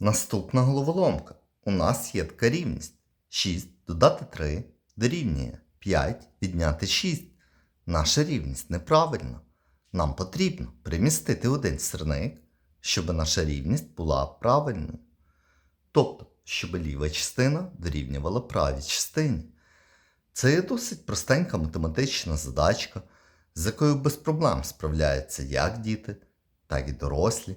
Наступна головоломка. У нас є така рівність. 6 додати 3 дорівнює 5 відняти 6. Наша рівність неправильна. Нам потрібно перемістити один сірник, щоб наша рівність була правильною. Тобто, щоб ліва частина дорівнювала правій частині. Це є досить простенька математична задачка, з якою без проблем справляються як діти, так і дорослі.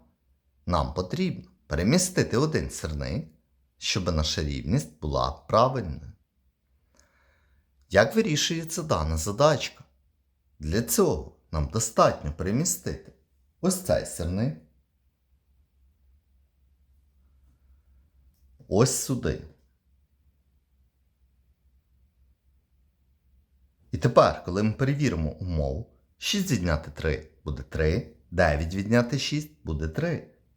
Нам потрібно перемістити один сірник, щоб наша рівність була правильною. Як вирішується дана задачка? Для цього нам достатньо перемістити ось цей сірник ось сюди. І тепер, коли ми перевіримо умову, 6 відняти 3 буде 3, 9 відняти 6 буде 3.